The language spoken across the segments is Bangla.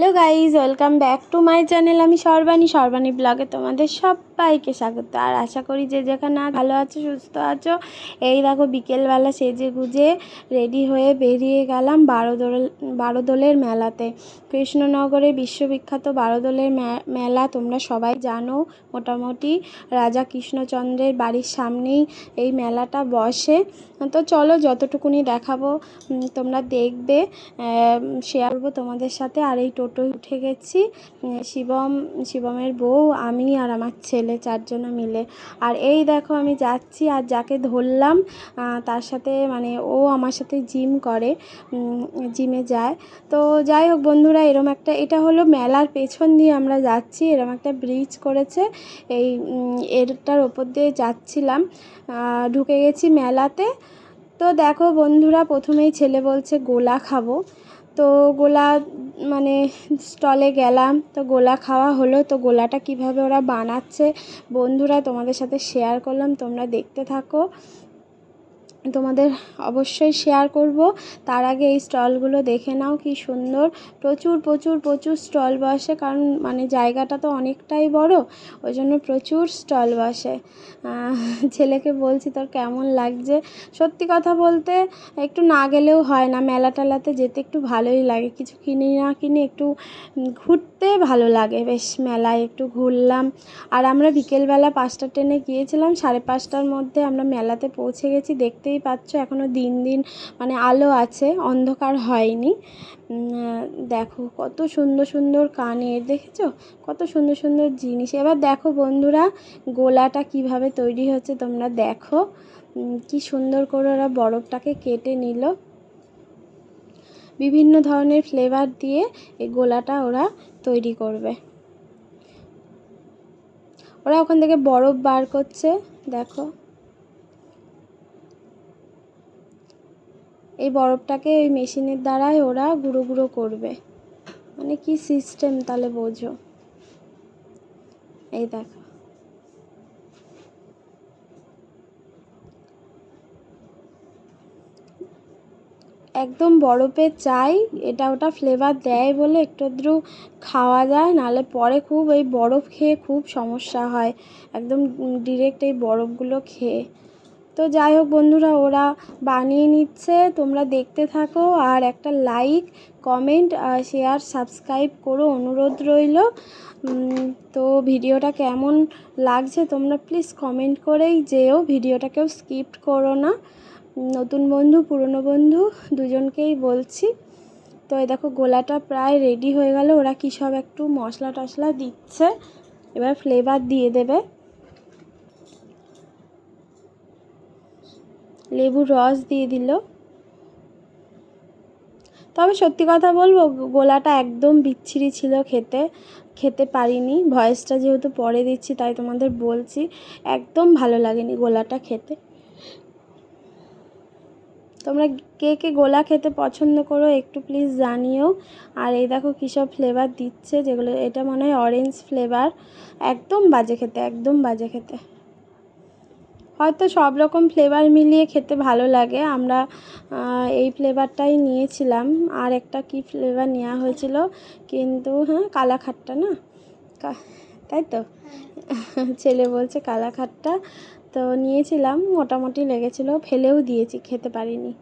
Hello guys welcome back to my channel. আমি সর্বাণী সর্বাণী ব্লগে তোমাদের সবাইকে স্বাগত। আর আশা করি যে যেখানে ভালো আছো, সুস্থ আছো। এই দেখো বিকেলবেলা সেজে গুজে রেডি হয়ে বেরিয়ে গেলাম বারোদোল বারোদোলের মেলাতে। কৃষ্ণনগরে বিশ্ববিখ্যাত বারোদোলের মেলা তোমরা সবাই জানো। মোটামুটি রাজা কৃষ্ণচন্দ্রের বাড়ির সামনেই এই মেলাটা বসে। তো চলো যতটুকুনি দেখাবো তোমরা দেখবে। শেয়ার করব তোমাদের সাথে। আর এই টোটোয় উঠে গেছি। শিবম, শিবমের বউ, আমি আর আমার ছেলে। চারজনে মিলে। আর এই দেখো আমি যাচ্ছি আর যাকে ধরলাম তার সাথে মানে ও আমার সাথে জিম করে জিমে যায়। তো যাই হোক বন্ধুরা, এরম একটা, এটা হলো মেলার পেছন দিয়ে আমরা যাচ্ছি, এরম একটা ব্রিজ করেছে। এই এরটার ওপর দিয়ে যাচ্ছিলাম ঢুকে গেছি মেলাতে। তো দেখো বন্ধুরা, প্রথমেই ছেলে বলছে, গোলা খাব। তো গোলা মানে স্টলে গেলাম, তো গোলা খাওয়া হলো, তো গোলাটা কীভাবে ওরা বানাচ্ছে, বন্ধুরা তোমাদের সাথে শেয়ার করলাম, তোমরা দেখতে থাকো। তোমাদের অবশ্যই শেয়ার করব। তার আগে এই স্টলগুলো দেখে নাও, কি সুন্দর। প্রচুর প্রচুর প্রচুর স্টল বসে, কারণ মানে জায়গাটা তো অনেকটাই বড়, ওই জন্য প্রচুর স্টল বসে। ছেলেকে বলছি, তোর কেমন লাগছে? সত্যি কথা বলতে, একটু না গেলেও হয় না, মেলা টেলাতে যেতে একটু ভালোই লাগে। কিছু কিনি না কিনে একটু ঘুরতে ভালো লাগে। বেশ, মেলায় একটু ঘুরলাম। আর আমরা বিকেলবেলা পাঁচটা ট্রেনে গিয়েছিলাম, সাড়ে পাঁচটার মধ্যে আমরা মেলাতে পৌঁছে গেছি। দেখতেই দেখতেই পাচ্ছ এখনও দিন দিন মানে আলো আছে, অন্ধকার হয়নি। দেখো কত সুন্দর সুন্দর কানের, দেখেছ? কত সুন্দর সুন্দর জিনিস। এবার দেখো বন্ধুরা, গোলাটা কীভাবে তৈরি হচ্ছে তোমরা দেখো। কি সুন্দর করে ওরা বরফটাকে কেটে নিল। বিভিন্ন ধরনের ফ্লেভার দিয়ে এই গোলাটা ওরা তৈরি করবে। ওরা ওখান থেকে বরফ বার করছে, দেখো। এই বরফটাকে ওই মেশিনের দ্বারাই ওরা গুঁড়ো গুঁড়ো করবে। মানে কি সিস্টেম তাহলে বোঝো? এই দেখো। একদম বরফে চাই, এটা ওটা ফ্লেভার দেয় বলে একটু আধটু খাওয়া যায়, নাহলে পরে খুব এই বরফ খেয়ে খুব সমস্যা হয়। একদম ডিরেক্ট এই বরফগুলো খেয়ে। তো যাই হোক বন্ধুরা, ওরা বানিয়ে নিচ্ছে। তোমরা দেখতে থাকো আর একটা লাইক কমেন্ট শেয়ার সাবস্ক্রাইব করো। অনুরোধ রইল। তো ভিডিওটা কেমন লাগছে তোমরা প্লিজ কমেন্ট করেই যেও। ভিডিওটা কেউ স্কিপ করো না। নতুন বন্ধু, পুরনো বন্ধু, দুজনকেই বলছি। তো এই দেখো, গোলাটা প্রায় রেডি হয়ে গেল। ওরা কী সব একটু মশলা টশলা দিচ্ছে। এবার ফ্লেভার দিয়ে দেবে। লেবুর রস দিয়ে দিল। তবে সত্যি কথা বলব, গোলাটা একদম বিচ্ছিরি ছিল খেতে খেতে পারিনি। ভয়েসটা যেহেতু পরে দিচ্ছি, তাই তোমাদের বলছি, একদম ভালো লাগেনি গোলাটা খেতে। তোমরা কে কে গোলা খেতে পছন্দ করো একটু প্লিজ জানিও। আর এই দেখো কী সব ফ্লেভার দিচ্ছে, যেগুলো, এটা মনে হয় অরেঞ্জ ফ্লেভার একদম বাজে খেতে, একদম বাজে খেতে। হয়তো সব রকম ফ্লেভার মিলিয়ে খেতে ভালো লাগে। আমরা এই ফ্লেভারটাই নিয়েছিলাম। আর একটা কি ফ্লেভার নেওয়া হয়েছিল? কিন্তু হ্যাঁ কালাখাটটা না? তাই তো? ছেলে বলছে কালাখাটটা। তো নিয়েছিলাম, মোটামুটি লেগেছিলো। ফেলেও দিয়েছি, খেতে পারিনি।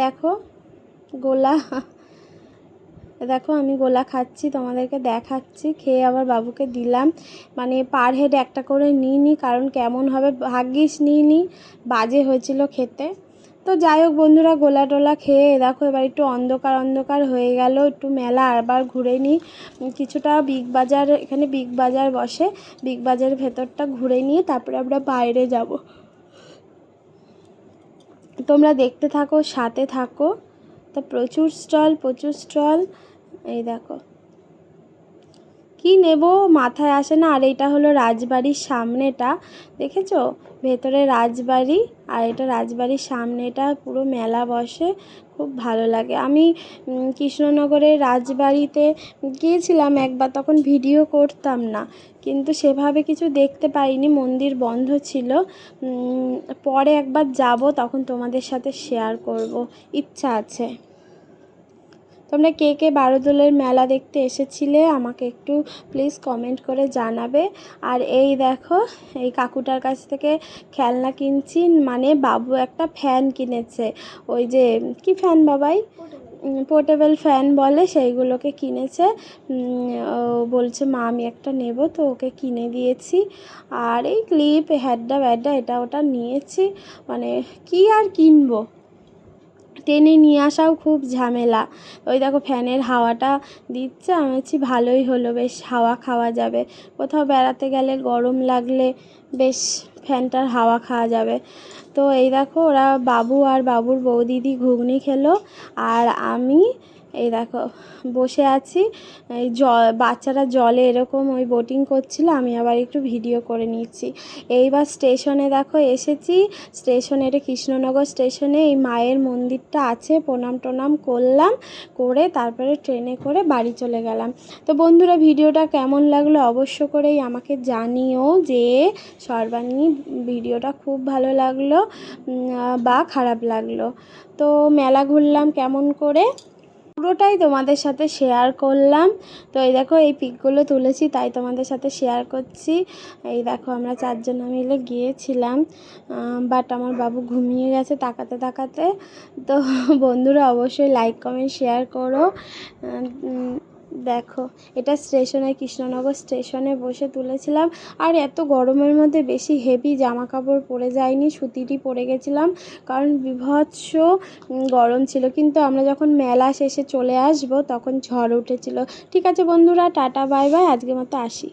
দেখো, গোলা দেখো, আমি গোলা খাচ্ছি, তোমাদেরকে দেখাচ্ছি। খেয়ে আবার বাবুকে দিলাম। মানে পার হেড একটা করে নিই নি কারণ কেমন হবে ভাগ্যিস নিই নি বাজে হয়েছিল খেতে। তো যাই হোক বন্ধুরা, গোলা টোলা খেয়ে দেখো, এবার একটু অন্ধকার অন্ধকার হয়ে গেল। একটু মেলা আরবার ঘুরে নিই। কিছুটা বিগ বাজার, এখানে বিগ বাজার বসে। বিগ বাজারের ভেতরটা ঘুরে নিয়ে তারপরে আমরা বাইরে যাব। তোমরা দেখতে থাকো, সাথে থাকো। তো প্রচুর স্টল প্রচুর স্টল। এই দেখো। কি নেব? মাথায় আসে না। আর এটা হলো রাজবাড়ির সামনেটা। দেখেছ? ভেতরে রাজবাড়ি আর এটা রাজবাড়ির সামনেটা। পুরো মেলা বসে। খুব ভালো লাগে। আমি কৃষ্ণনগরের রাজবাড়িতে গিয়েছিলাম একবার। তখন ভিডিও করতাম না। কিন্তু সেভাবে কিছু দেখতে পাইনি। মন্দির বন্ধ ছিল। পরে একবার যাব। তখন তোমাদের সাথে শেয়ার করব। ইচ্ছা আছে। তোমরা কে কে বারোদোলের মেলা দেখতে এসেছিলে আমাকে একটু প্লিজ কমেন্ট করে জানাবে। আর এই দেখো, এই কাকুটার কাছ থেকে খেলনা কিনছি মানে বাবু একটা ফ্যান কিনেছে। ওই যে, কি ফ্যান বাবাই? পোর্টেবল ফ্যান বলে, সেইগুলোকে কিনেছে। বলছে, মা, আমি একটা নেব তো, ওকে কিনে দিয়েছি। আর এই ক্লিপ হ্যাড্ডা ব্যাড্ডা এটা ওটা নিয়েছি। মানে কি আর কিনবো? টেনে নিয়ে আসাও খুব ঝামেলা। ওই দেখো ফ্যানের হাওয়াটা দিচ্ছে। আমি বলছি ভালোই হলো, বেশ হাওয়া খাওয়া যাবে। কোথাও বেড়াতে গেলে গরম লাগলে বেশ ফ্যানটার হাওয়া খাওয়া যাবে। তো এই দেখো ওরা বাবু আর বাবুর বৌদিদি ঘুগনি খেলো। আর আমি এই দেখো, বসে আছি। এই জ, বাচ্চারা জলে এরকম ওই বোটিং করছিল, আমি আবার একটু ভিডিও করে নিচ্ছি। এইবার স্টেশনে দেখো, এসেছি। স্টেশনে এটা কৃষ্ণনগর স্টেশনে এই মায়ের মন্দিরটা আছে, প্রণাম টনাম করলাম, করে তারপরে ট্রেনে করে বাড়ি চলে গেলাম। তো বন্ধুরা, ভিডিওটা কেমন লাগল অবশ্য করেই আমাকে জানিও যে সর্বাঙ্গী ভিডিওটা খুব ভালো লাগল বা খারাপ লাগল। তো মেলা ঘুরলাম কেমন করে? পুরোটাই তোমাদের সাথে শেয়ার করলাম। তো এই দেখো, এই পিকগুলো তুলেছি, তাই তোমাদের সাথে শেয়ার করছি। এই দেখো, আমরা চারজন মিলে গিয়েছিলাম বাট আমার বাবু ঘুমিয়ে গেছে তাকাতে তাকাতে। তো বন্ধুরা, অবশ্যই লাইক কমেন্ট শেয়ার করো। দেখো, এটা স্টেশনে, কৃষ্ণনগর স্টেশনে বসে তুলেছিলাম। আর এত গরমের মধ্যে বেশি হেভি জামা কাপড় পরে যায়নি সুতিটি পরে গেছিলাম, কারণ বিভৎস গরম ছিল। কিন্তু আমরা যখন মেলা শেষে চলে আসব, তখন ঝড় উঠেছিল। ঠিক আছে বন্ধুরা, টাটা, বাই বাই। আজকের মতো আসি।